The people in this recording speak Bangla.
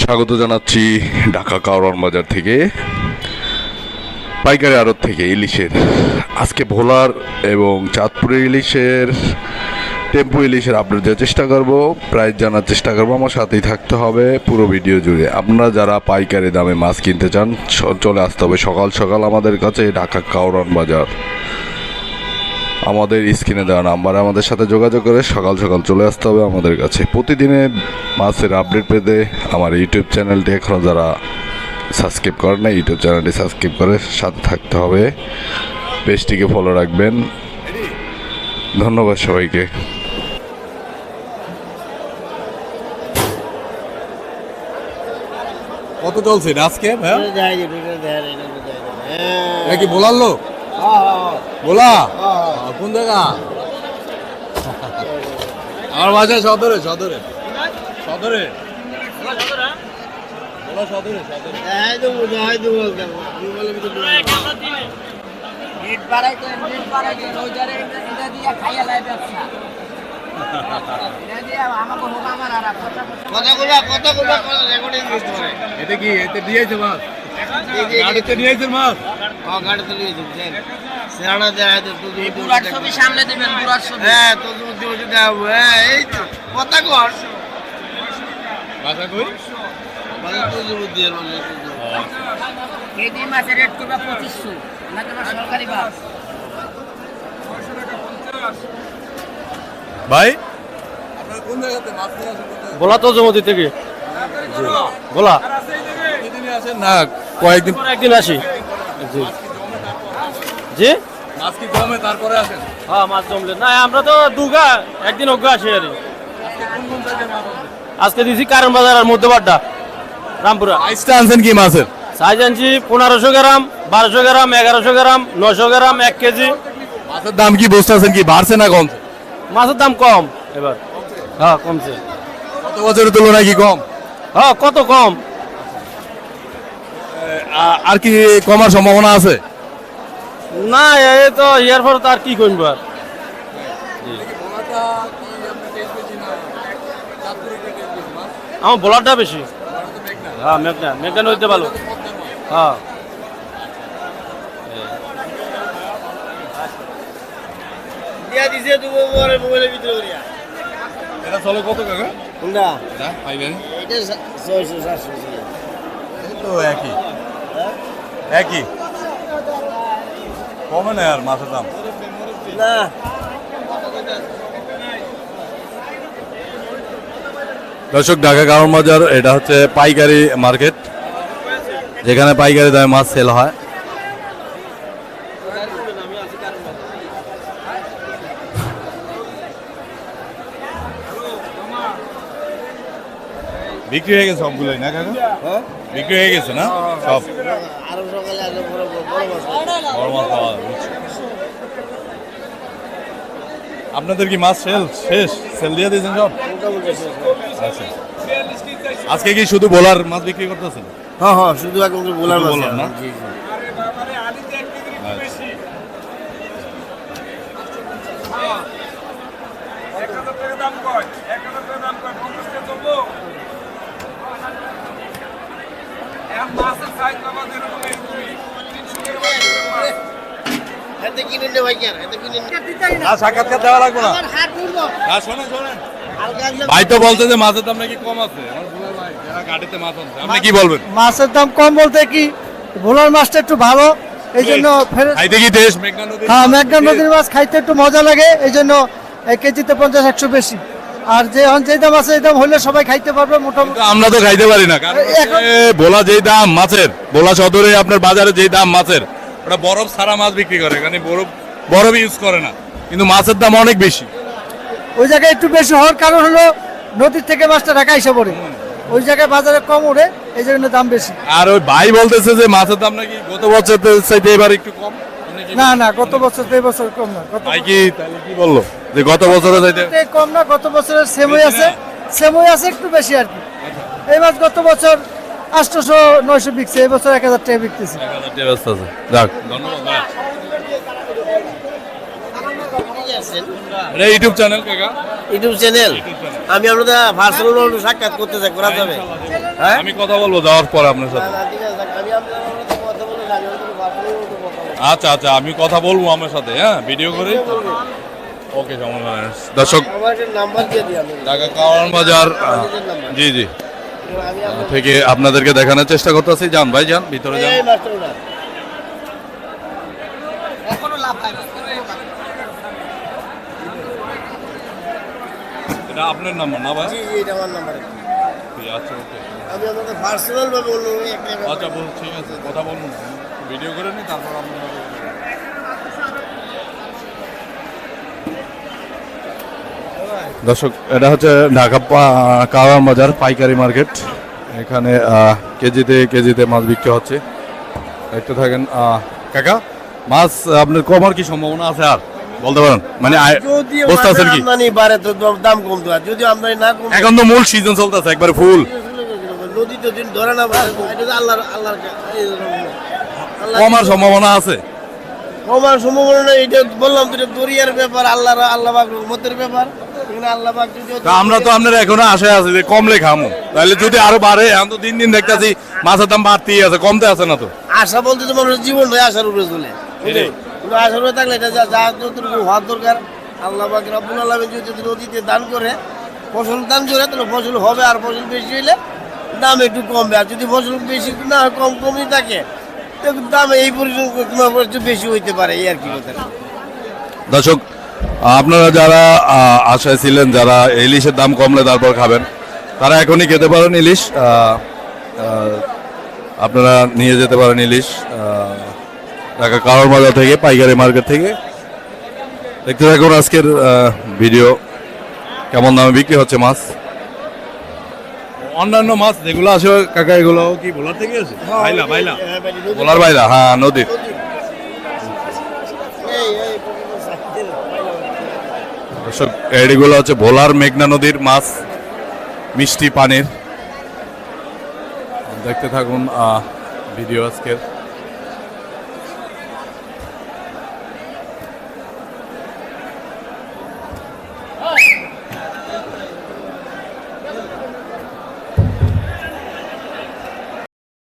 স্বাগত জানাচ্ছি ঢাকা কাওরান বাজার থেকে, পাইকারি আড়ত থেকে ইলিশের। আজকে ভোলার এবং চাঁদপুরের ইলিশের, টেম্পু ইলিশের আপডেট দেওয়ার চেষ্টা করব, প্রাইস জানার চেষ্টা করব, আমার সাথেই থাকতে হবে পুরো ভিডিও জুড়ে। আপনারা যারা পাইকারি দামে মাছ কিনতে চান চলে আসতে হবে সকাল সকাল আমাদের কাছে ঢাকা কাওরান বাজার আমাদের স্ক্রিনে দেওয়া নাম্বারে আমাদের সাথে যোগাযোগ করে সকাল সকাল চলে আসতে হবে আমাদের কাছে। প্রতিদিনে মাছের আপডেট পেতে আমার ইউটিউব চ্যানেলটি এখনও যারা সাবস্ক্রাইব করেন না ইউটিউব চ্যানেলটি সাবস্ক্রাইব করে সাথে থাকতে হবে। পেজটিকে ফলো রাখবেন। ধন্যবাদ সবাইকে। কত চলছে আজকে। হ্যাঁ। কি বোলার লোক? বোলা। আহ, কোন জায়গা আমার বাসা সদরে সদরে সদরে এটা- কি এতে দিয়েছে মাছ গাড়িতে নিয়েছে মাছ হ্যাঁ, গাড়িতে নিয়ে। সেরানা দেয়, তো ছবি সামনে দিবেন বুড়ার ছবি। হ্যাঁ, তো হ্যাঁ, এই তো। কথা কর। বাসা কই? বলে তুই যদি দিয়ে বলে কেজি মাছের রেট করবে পঁচিশশো না তোমার সরকারি বাস? ভাই? নিয়ে? বলা তো জমতি থেকে বলা প্রতিদিনই আসেন না কয়েকদিন একদিন আসি। জি। জি? মাছ কি কমে তারপরে আসেন। হ্যাঁ মাছ জমলে। না আমরা তো দুগা একদিন অজ্ঞা আসি আর আজকে দিছি কারণ বাজার আর মধ্যবাড্ডা রামপুরা। আইসটা আনছেন কি মাছের? সাইজ আনছি পনেরোশো গ্রাম বারোশো গ্রাম এগারোশো গ্রাম নশো গ্রাম এক কেজি। মাছের দাম কি বুঝতে আছেন কি বাড়ছে না কমছে? মাছের দাম কম এবার। হ্যাঁ কমছে। গত বছরের তুলনায় কি কম? হ্যাঁ কত কম? আর কি কমার সম্ভাবনা আছে? না এই তো ইয়ার পর তো আর কি করব আর? আমার বলারটা বেশি। হ্যাঁ মেঘনা মেঘনা নদীতে ভালো। হ্যাঁ। এটা চলে কত কাকা কোনটা? না এটা ছয়শো, সাতশো ছিল। তো একই। একই। কমে না আর মাছের দাম। না। দর্শক ঢাকা কারণ বাজার এটা হচ্ছে পাইকারি মার্কেট। যেখানে পাইকারি দামে মাছ সেল হয়। বিক্রি হয়ে গেছে সবগুলোই না কাকা? বিক্রি হয়ে গেছে না? সব। আপনাদের কি মাছ সেল শেষ? সেল দিয়ে দিয়েছেন সব? আচ্ছা। আজকে কি শুধু বোলার মাছ বিক্রি করতেছেন? হ্যাঁ হ্যাঁ শুধু এখন বোলার মাছ বোলার না? জি জি এতে কিনে নে ভাই কেন এতে কিনে নে না সাক্ষাৎকার দেওয়া লাগবে না। আমার হাত উঠবো না শোনেন শোনেন। ভাই তো বলতে যে মাছের দাম নাকি কম আছে। আমার দুলাল ভাই। যারা গাড়িতে মাছ আনছে আপনি কি বলবেন? মাছের দাম কম বলতে কি? ভোলার মাছটা একটু ভালো এই জন্য ফের- খাইতে কি দেশ? মেঘনা নদী হ্যাঁ মেঘনা নদীর মাছ খাইতে একটু মজা লাগে এই জন্য এক কেজিতে পঞ্চাশ একশো বেশি। আর যে এখন যে দাম আছে এই দাম হলে সবাই খাইতে পারবে মোটামুটি। আমরা তো খাইতে পারি না কারণ ভোলা যেই দাম মাছের ভোলা সদরে আপনার বাজারে যেই দাম মাছের ওটা বরফ সারা মাছ বিক্রি করে এখানে বরফ বরফ ইউজ করে না। কিন্তু মাছের দাম অনেক বেশি। ওই জায়গায় একটু বেশি হওয়ার কারণ হলো নদীর থেকে মাছটা ঢাকা এসে পড়ে। ওই জায়গায় বাজারে কম ওঠে এই জন্য দাম বেশি। আর ওই ভাই বলতেছে যে মাছের দাম নাকি গত বছর চাইতে এবার একটু কম। না না গত বছর তো এই বছর কম না গত ভাই কি তাহলে কি বলল? যে গত বছরে বছর কম না গত বছরের সেমই আছে সেমই আছে একটু বেশি আর কি। এই মাছ গত বছর আটশোশো নয়শো বিকছে এই বছর এক হাজার টাকা বিকতেছে। যাক ধন্যবাদ এটা ইউটিউব চ্যানেল কাকা ইউটিউব চ্যানেল? আমি আপনাদের ভার্সেলোনা সাক্ষাৎ করতে চাই করা যাবে। হ্যাঁ? আমি কথা বলব যাওয়ার পর আপনার সাথে না, ঠিক আছে, আমি আপনার সাথে কথা বলে রাখি, আমি কোনো বাসায় মতো কথা বলব। আচ্ছা আচ্ছা আমি কথা বলব আমার সাথে হ্যাঁ ভিডিও করে? ওকে দর্শক ঢাকা কাওয়ান বাজার জি জি। থেকে আপনাদেরকে দেখানোর চেষ্টা করতেছি। যান ভাই যান ভিতরে যান। এটা আপনার নাম্বার না ভাই? জি জি এটা আমার নাম্বার আচ্ছা ওকে আমি আপনাকে পার্সোনাল ভাবে বলব আচ্ছা বল ঠিক আছে কথা বলুন। ভিডিও করে নি তারপর আপনার দর্শক এটা হচ্ছে ঢাকা কাওয়ান বাজার পাইকারি মার্কেট। এখানে কেজিতে কেজিতে মাছ বিক্রি হচ্ছে। একটু থাকেন কাকা মাছ আপনার কমার কি সম্ভাবনা আছে আর? বলতে পারেন মানে বসতে আছেন কি আমদানি বাড়ে তো দাম- কমতো। আর যদি আমদানি না কমে এখন তো মূল সিজন চলতেছে একবার ফুল নদী তো দিন ধরে না বাড়ে এটা আল্লাহর আল্লাহর আল্লাহ কমার সম্ভাবনা আছে। কমার সম্ভাবনা নেই এটা বললাম তো দরিয়ার ব্যাপার আল্লাহর আল্লাহ পাক রহমতের ব্যাপার। এখানে আল্লাহ পাক যদি তা আমরা তো আপনার এখনও আশায় আছে যে কমলে খামো তাহলে যদি আরও বাড়ে এখন তো দিন দিন দেখতেছি মাছের দাম বাড়তেই আছে কমতে আছে না তো? আশা বলতে তো মানুষের জীবন ভাই আশার উপরে চলে। কিন্তু আশার উপরে থাকলে এটা যা যা যতটুকু হওয়ার দরকার আল্লাহ পাক রব্বুল আলামিন যদি নদীতে দান করে ফসল দান করে তাহলে ফসল হবে আর ফসল বেশি হইলে দাম একটু কমবে। আর যদি ফসল বেশি না হয়, কম কমই থাকে। দাম এই পর্যন্ত বেশি হইতে পারে, এই আর কি দর্শক, আপনারা যারা আশায় ছিলেন যারা ইলিশের দাম কমলে তারপর খাবেন, তারা এখনই খেতে পারেন ইলিশ আপনারা নিয়ে যেতে পারেন ইলিশ ঢাকা কাওয়ার বাজার থেকে, পাইকারি মার্কেট থেকে। দেখতে থাকুন আজকের ভিডিও, কেমন দামে বিক্রি হচ্ছে মাছ। অন্যান্য মাছ যেগুলো আছে কাকা এগুলো কি ভোলার থেকে আছে? বাইলা বাইলা হ্যাঁ, ভাই, ভোলার বাইলা হ্যাঁ নদীর। দর্শক এগুলো হচ্ছে ভোলার মেঘনা নদীর মাছ মিষ্টি পানির। দেখতে থাকুন ভিডিও আজকের।